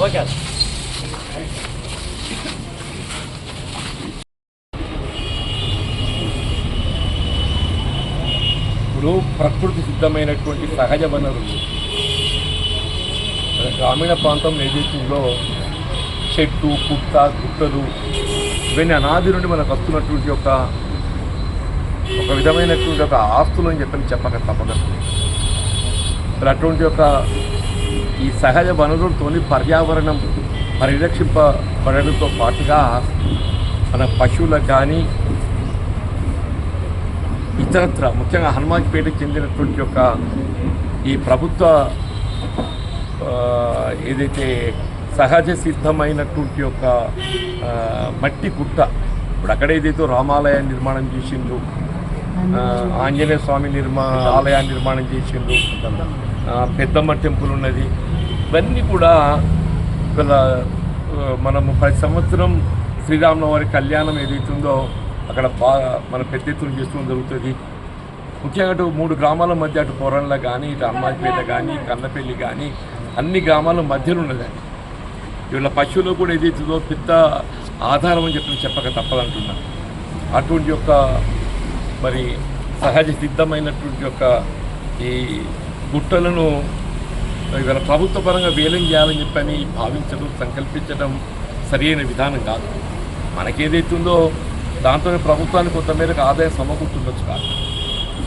Okay ఇప్పుడు ప్రకృతి సిద్ధమైనటువంటి సహజ వనరులు. గ్రామీణ ప్రాంతం ఏదైతుందో చెట్టు పుట్ట గుట్టలు ఇవన్నీ అనాది నుండి మనకు వస్తున్నటువంటి ఒక ఒక విధమైనటువంటి ఒక ఆస్తులు అని చెప్పని చెప్పక తప్పదు మరి అటువంటి ఒక ఈ సహజ వనరులతోని పర్యావరణం పరిరక్షింపబడడంతో పాటుగా మన పశువులకు కానీ ఇతరత్ర ముఖ్యంగా హనుమాన్పేటకు చెందినటువంటి యొక్క ఈ ప్రభుత్వ ఏదైతే సహజ సిద్ధమైనటువంటి యొక్క మట్టి కుట్ట ఇప్పుడు అక్కడ ఏదైతే రామాలయాన్ని నిర్మాణం చేసిండ్రు ఆ, ఆంజనేయ స్వామి. నిర్మా ఆలయాన్ని నిర్మాణం చేసిండ్రు ఆ, పెద్దమ్మ టెంపుల్ ఉన్నది. ఇవన్నీ కూడా ఇక్కడ మనము ప్రతి సంవత్సరం శ్రీరామనవారి కళ్యాణం ఏదైతుందో అక్కడ బాగా మన పెద్ద ఎత్తున చేసుకోవడం జరుగుతుంది. ముఖ్యంగా అటు మూడు గ్రామాల మధ్య అటు పొరంల కానీ ఇటు అమ్మాయిపేట కానీ కన్నపల్లి కానీ అన్ని గ్రామాల మధ్యలో ఉన్నదండి. ఇవాళ పశువులు కూడా ఏదైతుందో పెద్ద ఆధారం అని చెప్పి చెప్పక తప్పదంటున్నాను అటువంటి యొక్క మరి సహజ సిద్ధమైనటువంటి యొక్క ఈ గుట్టలను ఇవాళ ప్రభుత్వ పరంగా వేలం చేయాలని చెప్పని భావించడం సంకల్పించడం సరైన విధానం కాదు. మనకేదైతుందో దాంతోనే ప్రభుత్వానికి కొంతమేరకు ఆదాయం సమకూర్చుండొచ్చు కాదు.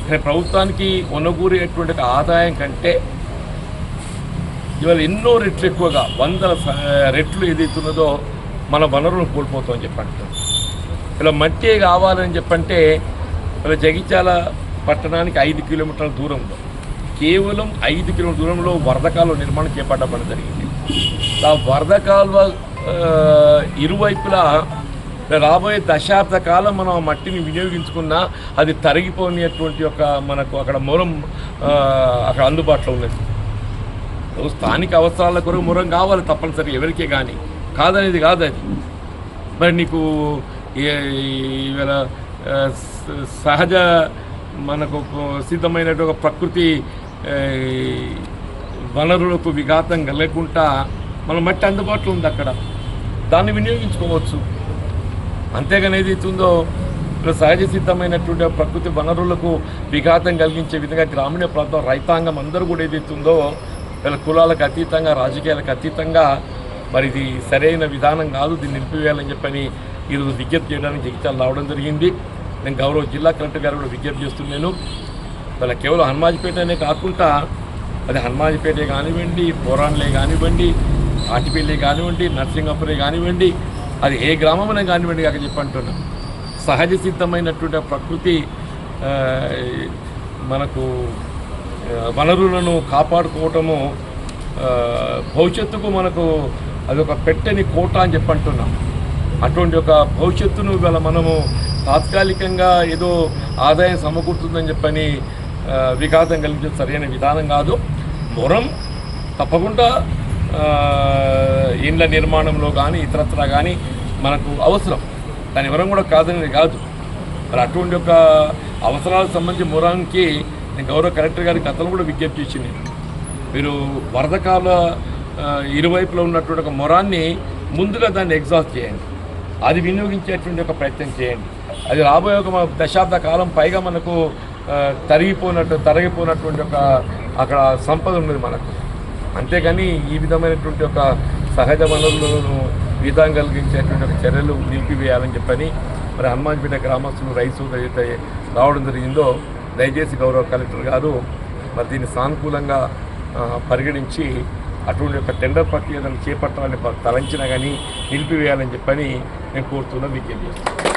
కానీ ప్రభుత్వానికి ఒనగూరేటువంటి ఆదాయం కంటే ఇవాళ ఎన్నో రెట్లు ఎక్కువగా వందల రెట్లు ఏదైతున్నదో మన వనరులను కోల్పోతామని చెప్పంటారు. ఇలా మట్టి కావాలని చెప్పంటే ఇలా జగిత్యాల పట్టణానికి ఐదు కిలోమీటర్ల దూరంలో కేవలం ఐదు కిలోమీటర్ దూరంలో వరద కాలువ నిర్మాణం చేపట్టబడడం జరిగింది. ఆ వరద కాలువ ఇరువైపులా రాబోయే దశాబ్ద కాలం మనం ఆ మట్టిని వినియోగించుకున్నా అది తరిగిపోయినటువంటి ఒక మనకు అక్కడ మూలం అక్కడ అందుబాటులో ఉన్నది. స్థానిక అవసరాల కొరకు మూలం కావాలి తప్పనిసరి ఎవరికే కానీ. కాదనేది కాదు అది. మరి నీకు ఇవాళ సహజ మనకు సిద్ధమైనటువంటి ఒక ప్రకృతి వనరులకు విఘాతం కలగకుండా మన మట్టి అందుబాటులో ఉంది అక్కడ. దాన్ని వినియోగించుకోవచ్చు. అంతేగాని ఏది ఇస్తుందో ఇప్పుడు సహజ సిద్ధమైనటువంటి ప్రకృతి వనరులకు విఘాతం కలిగించే విధంగా గ్రామీణ ప్రాంతం రైతాంగం అందరూ కూడా ఏదైతుందో వీళ్ళ కులాలకు అతీతంగా రాజకీయాలకు అతీతంగా మరి ఇది సరైన విధానం కాదు దీన్ని నిలిపివేయాలని చెప్పని ఈరోజు విజ్ఞప్తి చేయడానికి జగిత్యాలు రావడం జరిగింది. నేను గౌరవ జిల్లా కలెక్టర్ గారు కూడా విజ్ఞప్తి చేస్తున్నాను. వాళ్ళ కేవలం హనుమాజిపేటనే కాకుండా అది హనుమాజిపేటే కానివ్వండి పోరాన్లే కానివ్వండి ఆటిపల్లి కానివ్వండి నర్సింగపురే కానివ్వండి అది ఏ గ్రామమైనా కానివ్వండి కాక చెప్పంటున్నాం. సహజ సిద్ధమైనటువంటి ప్రకృతి మనకు వనరులను కాపాడుకోవటము భవిష్యత్తుకు మనకు అదొక పెట్టని కోట అని చెప్పంటున్నాం. అటువంటి ఒక భవిష్యత్తును ఇవాళ మనము తాత్కాలికంగా ఏదో ఆదాయం సమకూరుతుందని చెప్పని వికాసం విఘాతం కలిగించే సరైన విధానం కాదు. మొరం తప్పకుండా ఇండ్ల నిర్మాణంలో కానీ ఇతరత్ర కానీ మనకు అవసరం. దాని ఎవరం కూడా కాదనేది కాదు. మరి అటువంటి ఒక అవసరాలకు సంబంధించి మొరానికి నేను గౌరవ కలెక్టర్ గారి గతంలో కూడా విజ్ఞప్తి ఇచ్చింది మీరు వరదకాల ఇరువైపులో ఉన్నటువంటి ఒక మొరాన్ని ముందుగా దాన్ని ఎగ్జాస్ట్ చేయండి. అది వినియోగించేటువంటి ఒక ప్రయత్నం చేయండి. అది రాబోయే ఒక దశాబ్ద కాలం పైగా మనకు తరిగిపోయినట్టు తరిగిపోయినటువంటి ఒక అక్కడ సంపద ఉన్నది మనకు. అంతేగాని ఈ విధమైనటువంటి ఒక సహజ వనరులను విధానం కలిగించేటువంటి ఒక చర్యలు నిలిపివేయాలని చెప్పని మరి హనుమాన్పేట గ్రామస్తులు రైతు ఏదైతే రావడం జరిగిందో దయచేసి గౌరవ కలెక్టర్ గారు మరి దీన్ని సానుకూలంగా పరిగణించి అటువంటి యొక్క టెండర్ ప్రక్రియను చేపట్టాలని తలంచినా కానీ నిలిపివేయాలని చెప్పని నేను కోరుతున్నా విజ్ఞప్తి చేస్తున్నాను.